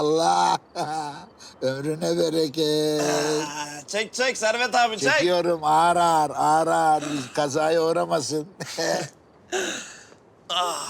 Maşallah. Ömrüne bereket. Çek çek Servet abi çek. Çekiyorum ağır ağır ağır ağır. Kazaya uğramasın.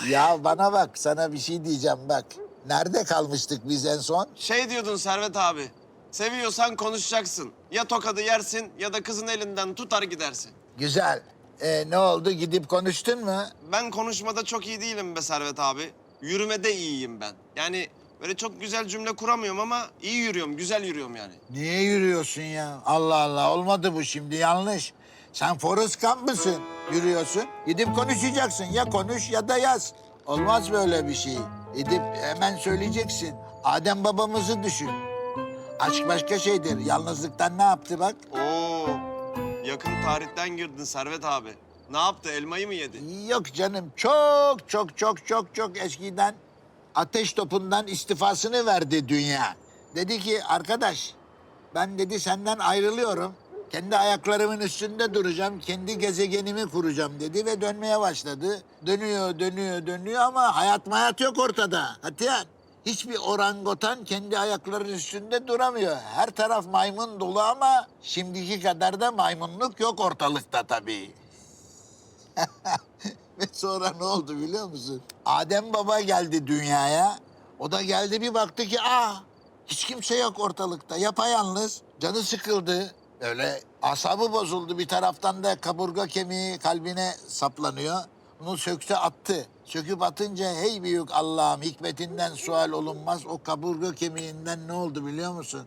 ya bana bak sana bir şey diyeceğim bak. Nerede kalmıştık biz en son? Şey diyordun Servet abi. Seviyorsan konuşacaksın. Ya tokadı yersin ya da kızın elinden tutar gidersin. Güzel. Ee, ne oldu gidip konuştun mu? Ben konuşmada çok iyi değilim be Servet abi. Yürümede iyiyim ben. Yani böyle çok güzel cümle kuramıyorum ama iyi yürüyorum, güzel yürüyorum yani. Niye yürüyorsun ya? Allah Allah olmadı bu şimdi yanlış. Sen Forrest Gump mısın? Yürüyorsun. Gidip konuşacaksın. Ya konuş ya da yaz. Olmaz böyle bir şey. Gidip hemen söyleyeceksin. Adem babamızı düşün. Aşk başka şeydir. Yalnızlıktan ne yaptı bak? Oo, yakın tarihten girdin Servet abi. Ne yaptı, elmayı mı yedi? Yok canım çok çok çok çok çok eskiden ateş topundan istifasını verdi dünya. Dedi ki arkadaş ben dedi senden ayrılıyorum. Kendi ayaklarımın üstünde duracağım, kendi gezegenimi kuracağım dedi ve dönmeye başladı. Dönüyor, dönüyor, dönüyor ama hayat mayat yok ortada. Hatiyan, hiçbir orangotan kendi ayaklarının üstünde duramıyor. Her taraf maymun dolu ama şimdiki kadar da maymunluk yok ortalıkta tabii. Ve sonra ne oldu biliyor musun? Adem Baba geldi dünyaya. O da geldi bir baktı ki aa hiç kimse yok ortalıkta. Yapayalnız. Canı sıkıldı. Öyle asabı bozuldu. Bir taraftan da kaburga kemiği kalbine saplanıyor. Bunu sökse attı. Söküp atınca hey büyük Allah'ım hikmetinden sual olunmaz. O kaburga kemiğinden ne oldu biliyor musun?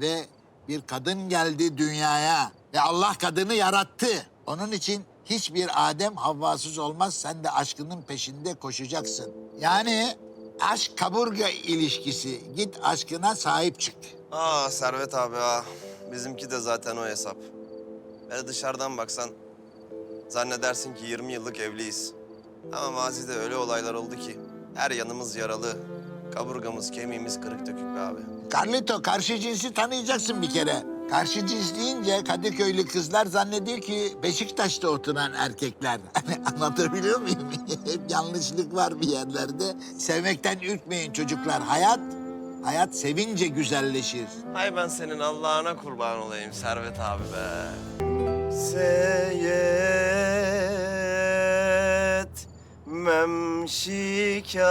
Ve bir kadın geldi dünyaya ve Allah kadını yarattı. Onun için hiçbir Adem Havvasız olmaz. Sen de aşkının peşinde koşacaksın. Yani aşk kaburga ilişkisi. Git aşkına sahip çık. Aa Servet abi aa. Bizimki de zaten o hesap. Böyle dışarıdan baksan zannedersin ki 20 yıllık evliyiz. Ama mazide öyle olaylar oldu ki her yanımız yaralı. Kaburgamız, kemiğimiz kırık dökük be abi. Carlito karşı cinsi tanıyacaksın bir kere. Karşı cins deyince Kadıköylü kızlar zannediyor ki Beşiktaş'ta oturan erkekler. Anlatabiliyor muyum? Hep yanlışlık var bir yerlerde. Sevmekten ürkmeyin çocuklar. Hayat, hayat sevince güzelleşir. Hay ben senin Allah'ına kurban olayım Servet abi be. Seyet mem şikayet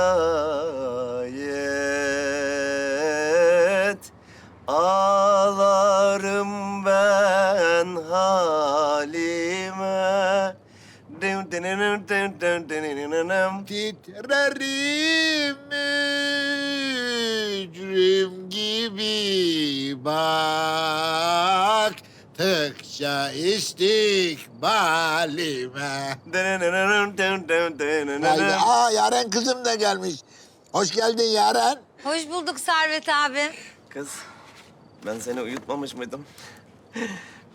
Titrerim mücrim gibi baktıkça istikbalime. Be, Aa Yaren kızım da gelmiş. Hoş geldin Yaren. Hoş bulduk Servet abi. Kız, ben seni uyutmamış mıydım?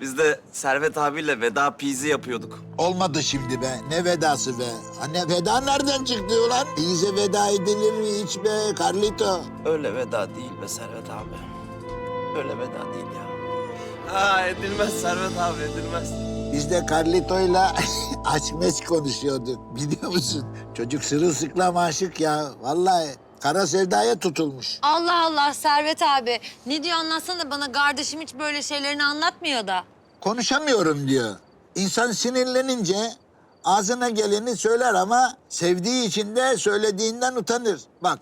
Biz de Servet abiyle veda pizi yapıyorduk. Olmadı şimdi be. Ne vedası be. Anne veda nereden çıktı ulan? İyice veda edilir mi hiç be Carlito? Öyle veda değil be Servet abi. Öyle veda değil ya. Ha edilmez Servet abi edilmez. Biz de Carlito'yla aç meç konuşuyorduk. Biliyor musun? Çocuk sırılsıklam aşık ya. Vallahi kara sevdaya tutulmuş. Allah Allah Servet abi. Ne diyor anlatsana bana kardeşim hiç böyle şeylerini anlatmıyor da. Konuşamıyorum diyor. İnsan sinirlenince ağzına geleni söyler ama sevdiği için de söylediğinden utanır. Bak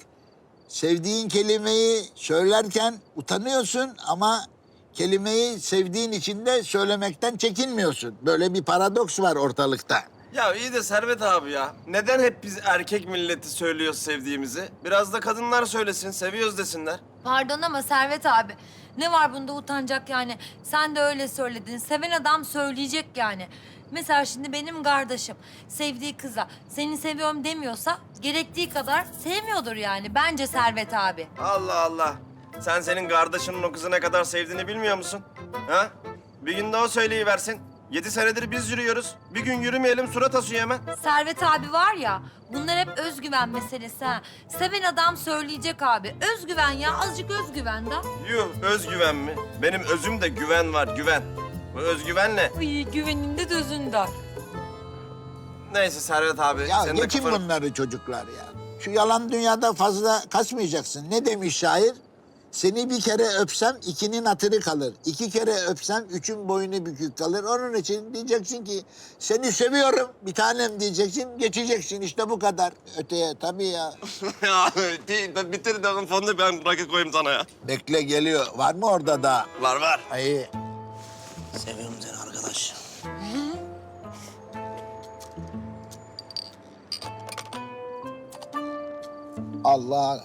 sevdiğin kelimeyi söylerken utanıyorsun ama kelimeyi sevdiğin için de söylemekten çekinmiyorsun. Böyle bir paradoks var ortalıkta. Ya iyi de Servet abi ya. Neden hep biz erkek milleti söylüyoruz sevdiğimizi? Biraz da kadınlar söylesin, seviyoruz desinler. Pardon ama Servet abi. Ne var bunda utanacak yani? Sen de öyle söyledin. Seven adam söyleyecek yani. Mesela şimdi benim kardeşim sevdiği kıza seni seviyorum demiyorsa gerektiği kadar sevmiyordur yani. Bence Servet abi. Allah Allah. Sen senin kardeşinin o kızı ne kadar sevdiğini bilmiyor musun? Ha? Bir gün daha söyleyiversin. Yedi senedir biz yürüyoruz. Bir gün yürümeyelim surat asıyor hemen. Servet abi var ya bunlar hep özgüven meselesi ha. Seven adam söyleyecek abi. Özgüven ya azıcık özgüven de. Yuh özgüven mi? Benim özüm de güven var güven. Bu özgüvenle. İyi güveninde de özünde. Neyse Servet abi. Ya senin de geçin kafanı- bunları çocuklar ya. Şu yalan dünyada fazla kaçmayacaksın. Ne demiş şair? Seni bir kere öpsem ikinin hatırı kalır. İki kere öpsem üçün boynu bükük kalır. Onun için diyeceksin ki seni seviyorum bir tanem diyeceksin. Geçeceksin işte bu kadar. Öteye tabii ya. ya bir- bitir de fonunu ben rakı koyayım sana ya. Bekle geliyor. Var mı orada da? Var var. Ay. Seviyorum seni arkadaş. Allah.